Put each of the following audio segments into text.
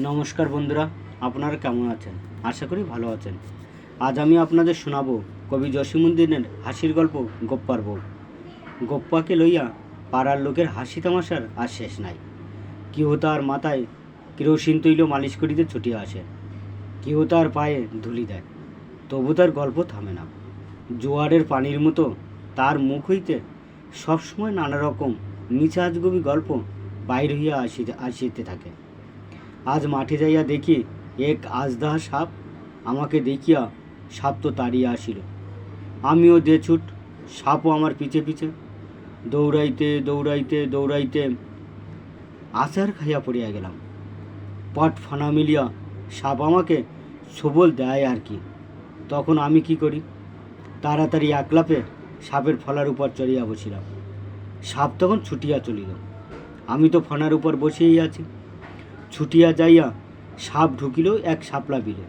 নমস্কার বন্ধুরা, আপনারা কেমন আছেন? আশা করি ভালো আছেন। আজ আমি আপনাদের শোনাবো কবি জসীমুদ্দিনের হাসির গল্প গোপ্পার বউ গোপ্পাকে লইয়া পাড়ার লোকের হাসি তামাশার আর শেষ নাই। কেহ তার মাথায় কেরোসিন তৈল মালিশ করিতে ছুটিয়া আসে। কেহ তার পায়ে ধুলি দেয়। তবু তার গল্প থামে না। জোয়ারের পানির মতো তার মুখ হইতে সবসময় নানা রকম নিচাজগবি গল্প বাইর হইয়া আসিতে আসিতে থাকে। আজ মাঠে যাইয়া দেখি এক আজদাহা সাপ আমাকে দেখিয়া সাপ তো তাড়িয়া আসিল। আমিও দে ছুট, সাপও আমার পিছে পিছে। দৌড়াইতে দৌড়াইতে দৌড়াইতে আচার খাইয়া পড়িয়া গেলাম। পট ফানা মিলিয়া সাপ আমাকে সবল দেয় আর কি। তখন আমি কি করি? তাড়াতাড়ি একলাপে সাপের ফলার উপর চড়িয়া বসিলাম। সাপ তখন ছুটিয়া চলিল। আমি তো ফনার উপর বসেই আছি। ছুটিয়া যাইয়া সাপ ঢুকিল এক সাপলা বিলে।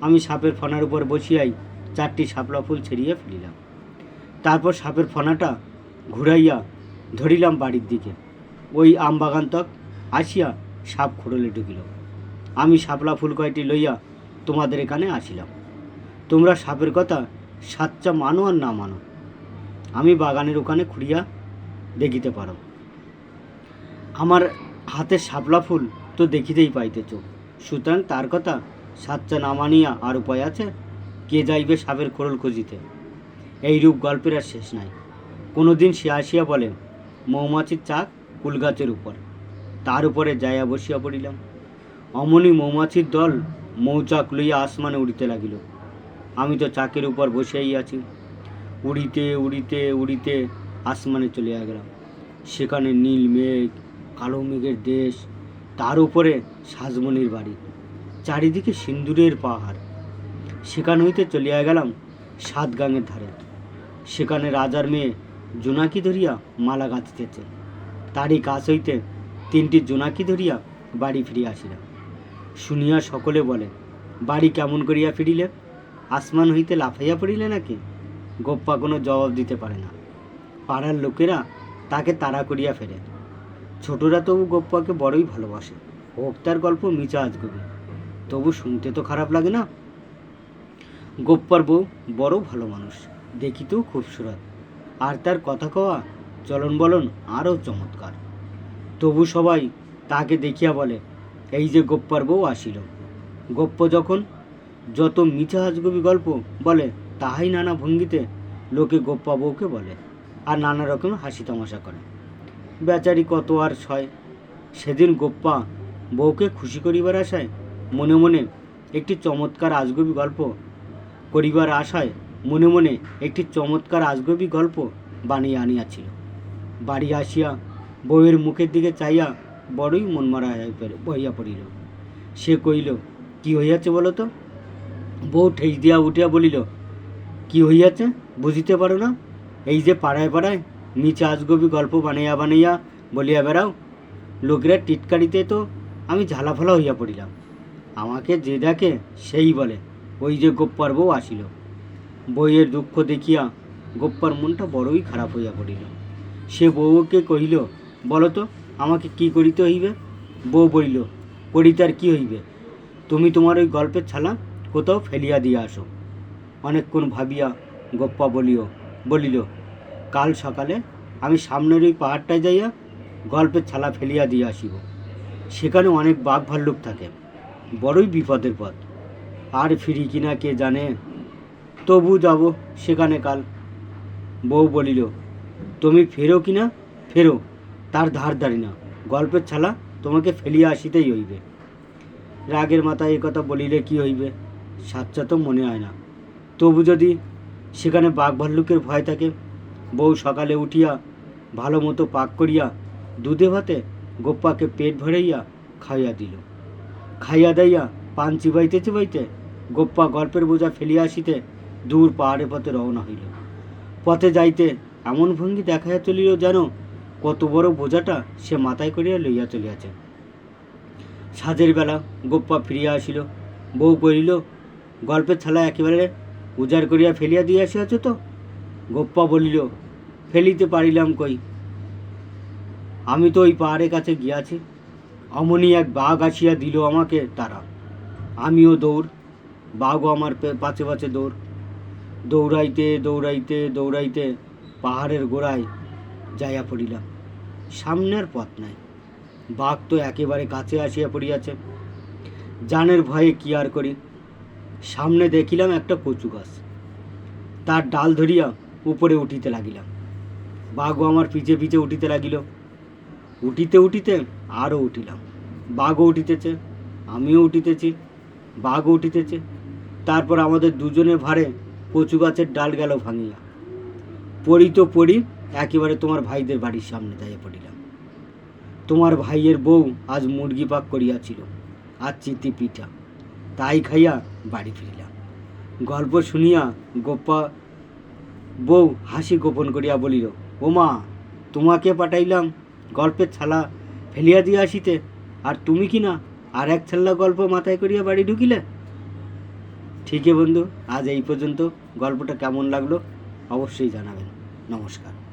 আমি সাপের ফনার উপর বসিয়াই চারটি সাপলা ফুল ছেড়িয়া ফেলিলাম। তারপর সাপের ফনাটা ঘুরাইয়া ধরিলাম বাড়ির দিকে। ওই আম বাগান তক আসিয়া সাপ খোড়লে ঢুকিল। আমি সাপলা ফুল কয়টি লইয়া তোমাদের এখানে আসিলাম। তোমরা সাপের কথা সাচ্চা মানো আর না মানো। আমি বাগানের ওখানে খুঁড়িয়া দেখিতে পারো। আমার হাতে শাপলা ফুল তো দেখিতেই পাইতেছ। সুতরাং তার কথা সাচ্চা না মানিয়া আর উপায় আছে? কে যাইবে সাপের খোরল খুঁজিতে? এইরূপ গল্পের আর শেষ নাই। কোনো দিন সে আসিয়া বলে, মৌমাছির চাক কুলগাছের উপর। তার উপরে যাইয়া বসিয়া পড়িলাম। অমনি মৌমাছির দল মৌচাক লইয়া আসমানে উড়িতে লাগিল। আমি তো চাকের উপর বসিয়াই আছি। উড়িতে উড়িতে উড়িতে আসমানে চলিয়া গেলাম। সেখানে নীল মেঘ, কালো মেঘের দেশ তার উপরে সাজমনির বাড়ি। চারিদিকে সিন্দুরের পাহাড়। সেখান হইতে চলিয়া গেলাম সাত গাঙের ধারে। সেখানে রাজার মেয়ে জোনাকি ধরিয়া মালা গাঁথিতেছে। তারই কাছ হইতে তিনটি জোনাকি ধরিয়া বাড়ি ফিরিয়া আসিলাম। শুনিয়া সকলে বলে, বাড়ি কেমন করিয়া ফিরিলে? আসমান হইতে লাফাইয়া পড়িলে নাকি? গোপ্পা কোনো জবাব দিতে পারে না। পাড়ার লোকেরা তাকে তাড়া করিয়া ফেরে। ছোটরা তবু গোপ্পাকে বড়ই ভালোবাসে। হোক তার গল্প মিচা আজগবি তবু শুনতে তো খারাপ লাগে না? গোপ্পার বউ বড় ভালো মানুষ, দেখিতেও খুবসুরত আর তার কথা কওয়া চলন বলন আরও চমৎকার। তবু সবাই তাকে দেখিয়া বলে, এই যে গোপ্পার বউ আসিল। গোপ্প যখন যত মিছা আজগবি গল্প বলে, তাহাই নানা ভঙ্গিতে লোকে গোপ্পা বউকে বলে, আর নানা রকম হাসি তামাশা করে। বেচারি কত আর ছয় সেদিন গোপ্পা বউকে খুশি করিবার আশায় মনে মনে একটি চমৎকার আজগবি গল্প করিবার আশায় মনে মনে একটি চমৎকার আজগবি গল্প বানিয়ে আনিয়াছিল। বাড়ি আসিয়া বউয়ের মুখের দিকে চাইয়া বড়ই মনমারা হইয়া পড়িল। সে কইল কি হইয়াছে বলো তো? বউ ঠেস দিয়া উঠিয়া বলিল, কি হইয়াছে বুঝিতে পারো না? এই যে পাড়ায় পাড়ায় নিচে আজগবি গল্প বানাইয়া বানাইয়া বলিয়া বেড়াও, লোকেরা টিটকারিতে তো আমি ঝালাফালা হইয়া পড়িলাম। আমাকে যে দেখে সেই বলে, ওই যে গোপ্পার বউ আসিল। বইয়ের দুঃখ দেখিয়া গোপ্পার মনটা বড়ই খারাপ হইয়া পড়িল। সে বউকে কহিল, বলো তো, আমাকে কি করিতে হইবে? বউ বলিল, করিতে আর কী হইবে? তুমি তোমার ওই গল্পের ছালা কোথাও ফেলিয়া দিয়া আসো। অনেকক্ষণ ভাবিয়া গোপ্পা বলিও, বলিল কাল সকালে আমি সামনের ওই পাহাড়টায় যাইয়া গল্পের ছালা ফেলিয়া দিয়ে আসিব। সেখানে অনেক বাঘ ভাল্লুক থাকে। বড়ই বিপদের পথ। আর ফিরি কিনা কে জানে? তবু যাব সেখানে কাল। বউ বলিল, তুমি ফেরো কিনা? ফেরো। তার ধার ধারি না গল্পের ছালা তোমাকে ফেলিয়া আসিতেই হইবে রাগের মাথায় কথা বলিলে কি হইবে? সাচ্চা তো মনে হয় না। তবু যদি সেখানে বাঘ ভাল্লুকের ভয় থাকে বউ সকালে উঠিয়া ভালো মতো পাক করিয়া দুধে ভাতে গোপ্পাকে পেট ভরাইয়া খাইয়া দিল। খাইয়া দাইয়া পান চিবাইতে চিবাইতে গোপ্পা গল্পের বোঝা ফেলিয়া আসিতে দূর পাহাড়ে পথে রওনা হইল। পথে যাইতে এমন ভঙ্গি দেখাইয়া চলিল যেন কত বড় বোঝাটা সে মাথায় করিয়া লইয়া চলিয়াছে। সাজের বেলা গোপ্পা ফিরিয়া আসিল। বউ কহিল, গল্পের ছালা একেবারে উজাড় করিয়া ফেলিয়া দিয়ে আসিয়াছ তো? গোপ্পা বলিল, ফেলিতে পারিলাম কই? আমি তো ওই পাহাড়ের কাছে গিয়াছি। অমনি এক বাঘ আসিয়া দিল আমাকে তারা। আমিও দৌড়, বাঘও আমার পাছে পাছে দৌড়। দৌড়াইতে দৌড়াইতে দৌড়াইতে পাহাড়ের গোড়ায় যাইয়া পড়িলাম। সামনের পথ নাই। বাঘ তো একেবারে কাছে আসিয়া পড়িয়াছে। জানের ভয়ে কি আর করি? সামনে দেখিলাম একটা কচু গাছ। তার ডাল ধরিয়া উপরে উঠিতে লাগিলাম। বাঘও আমার পিছে পিছে উঠিতে লাগিল। উঠিতে উঠিতে আরও উঠিলাম। বাঘও উঠিতেছে, আমিও উঠিতেছি, বাঘও উঠিতেছে। তারপর আমাদের দুজনের ভারে কচু গাছের ডাল গেল ভাঙিয়া। পড়ি তো পড়ি, একেবারে তোমার ভাইদের বাড়ির সামনে দাঁড়িয়ে পড়িলাম। তোমার ভাইয়ের বউ আজ মুরগি পাক করিয়াছিল, আর চিতি পিঠা। তাই খাইয়া বাড়ি ফিরিলাম। গল্প শুনিয়া গোপা বউ হাসি গোপন করিয়া বলিল, ওমা, তোমাকে পাঠাইলাম গল্পের ছালা ফেলিয়া দিয়ে আসিতে, আর তুমি কি না আর এক ছাল্লা গল্প মাথায় করিয়া বাড়ি ঢুকিলে? ঠিকই বন্ধু, আজ এই পর্যন্ত গল্পটা কেমন লাগল অবশ্যই জানাবেন। নমস্কার।